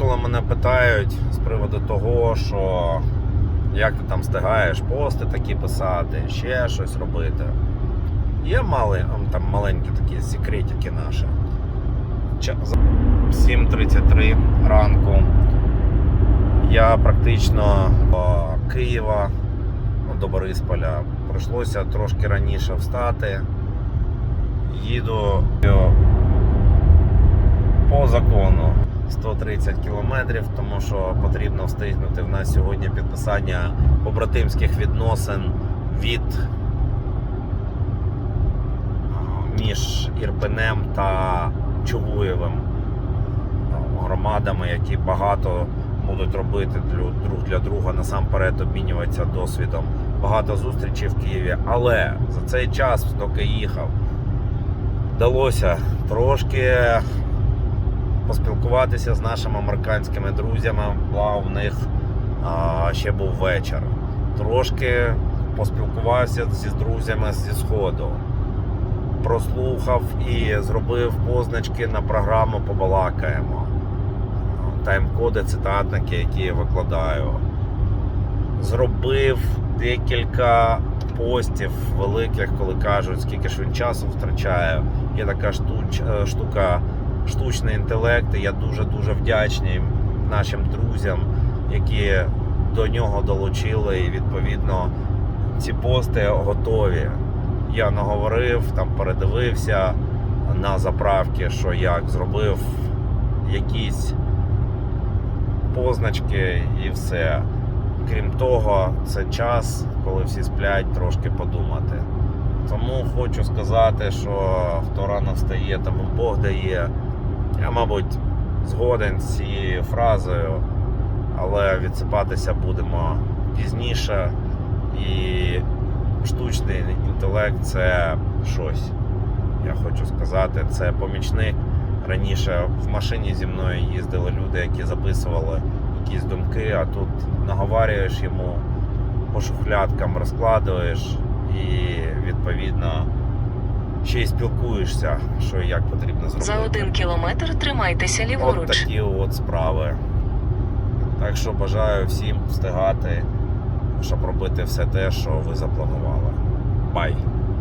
інколи мене питають з приводу того, що як ти там встигаєш пости такі писати, ще щось робити. Є мали, ем, там маленькі такі секретики наші. За- 7.33 ранку. Я практично до Києва до Борисполя. Прийшлося трошки раніше встати. Їду е, по закону 130 кілометрів, тому що потрібно встигнути. В нас сьогодні підписання побратимських відносин від між Ірпенем та Чугуєвим громадами, які багато будуть робити друг для друга, насамперед обмінюватися досвідом. Багато зустрічей в Києві, але за цей час, доки їхав, вдалося трошки поспілкуватися з нашими американськими друзями. Була у них а, ще був вечір. Трошки поспілкувався зі друзями зі Сходу. Прослухав і зробив позначки на програму Побалакаємо. Тайм-коди, цитатники, які я викладаю. Зробив декілька постів великих, коли кажуть, скільки ж він часу втрачає. Є така е, штука, штучний інтелект. І я дуже-дуже вдячний нашим друзям, які до нього долучили, і відповідно ці пости готові. Я наговорив, там передивився на заправки, що як зробив якісь позначки і все. Крім того, це час, коли всі сплять, трошки подумати. Тому хочу сказати, що хто рано встає, тому Бог дає. Я, мабуть, згоден з цією фразою, але відсипатися будемо пізніше. І штучний інтелект це щось. Я хочу сказати, це помічник. Раніше в машині зі мною їздили люди, які записували якісь думки, а тут наговарюєш йому по шухлядкам, розкладуєш і відповідно ще й спілкуєшся, що і як потрібно зробити. За один кілометр тримайтеся От такі от справи. Так що бажаю всім встигати, щоб робити все те, що ви запланували. Бай!